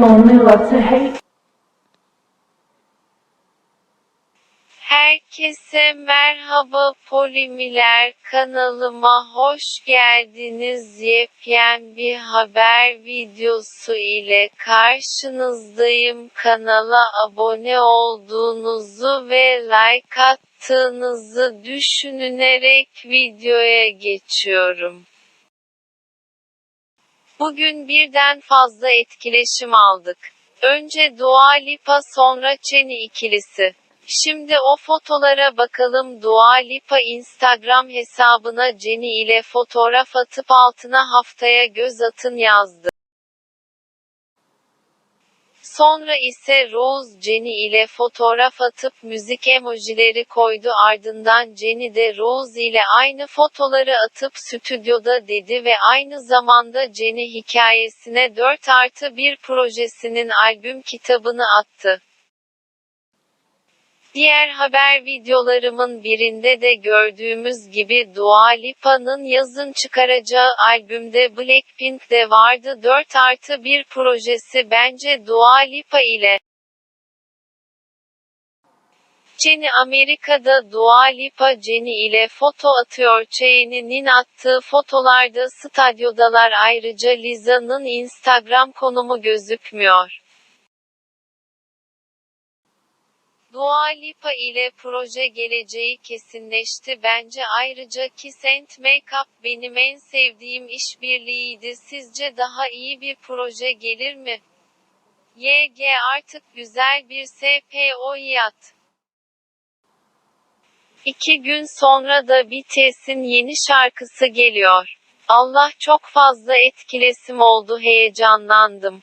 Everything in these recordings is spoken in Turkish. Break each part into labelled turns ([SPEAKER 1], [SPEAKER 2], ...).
[SPEAKER 1] love to hate.
[SPEAKER 2] Herkese merhaba Polimiler kanalıma hoş geldiniz. Yepyeni bir haber videosu ile karşınızdayım. Kanala abone olduğunuzu ve like attığınızı düşünülerek videoya geçiyorum. Bugün birden fazla etkileşim aldık. Önce Dua Lipa sonra Çeni ikilisi. Şimdi o fotolara bakalım Dua Lipa Instagram hesabına Jenny ile fotoğraf atıp altına haftaya göz atın yazdı. Sonra ise Rose Jenny ile fotoğraf atıp müzik emojileri koydu ardından Jenny de Rose ile aynı fotoları atıp stüdyoda dedi ve aynı zamanda Jenny hikayesine 4 artı 1 projesinin albüm kitabını attı. Diğer haber videolarımın birinde de gördüğümüz gibi Dua Lipa'nın yazın çıkaracağı albümde Blackpink de vardı 4 artı 1 projesi bence Dua Lipa ile. Jenny Amerika'da Dua Lipa Jenny ile foto atıyor Jenny'nin attığı fotolarda stadyodalar ayrıca Liza'nın Instagram konumu gözükmüyor. Dua Lipa ile proje geleceği kesinleşti bence ayrıca Kiss and Makeup benim en sevdiğim işbirliğiydi sizce daha iyi bir proje gelir mi? YG artık güzel bir SPO yat. İki gün sonra da BTS'in yeni şarkısı geliyor. Allah çok fazla etkilesim oldu heyecanlandım.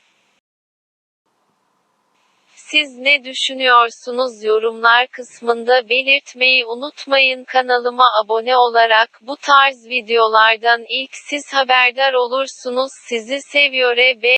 [SPEAKER 2] Siz ne düşünüyorsunuz? Yorumlar kısmında belirtmeyi unutmayın. Kanalıma abone olarak bu tarz videolardan ilk siz haberdar olursunuz. Sizi seviyor e